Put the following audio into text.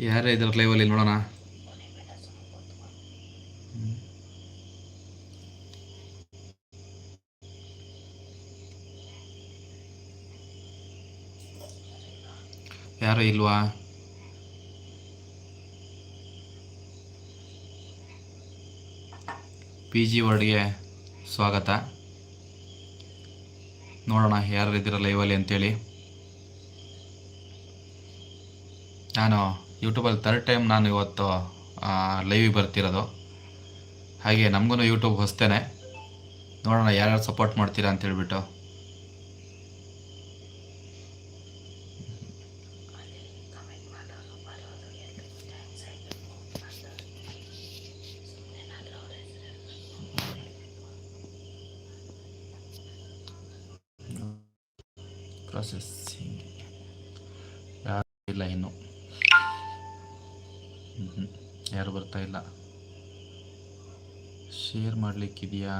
ಯಾರೇ ಇದ್ದಾರೆ ಲೈವಲ್ಲಿ ನೋಡೋಣ. ಯಾರು ಇಲ್ವಾ? ಪಿ ಜಿ ವರ್ಡ್ಗೆ ಸ್ವಾಗತ. ನೋಡೋಣ ಯಾರು ಇದ್ದೀರ ಲೈವಲ್ಲಿ ಅಂತೇಳಿ. ನಾನು ಯೂಟ್ಯೂಬಲ್ಲಿ ತರ್ಡ್ ಟೈಮ್ ನಾನು ಇವತ್ತು ಲೈವಿಗೆ ಬರ್ತಿರೋದು. ಹಾಗೆ ನಮಗೂ ಯೂಟ್ಯೂಬ್ ಹೊಸ್ತೇನೆ. ನೋಡೋಣ ಯಾರ್ಯಾರು ಸಪೋರ್ಟ್ ಮಾಡ್ತೀರಾ ಅಂತ ಹೇಳ್ಬಿಟ್ಟು. ಪ್ರೊಸೆಸ್ಸಿಂಗ್ ಯಾರು ಬರ್ತಾ ಇಲ್ಲ? ಶೇರ್ ಮಾಡ್ಲಿಕ್ಕಿದೆಯಾ?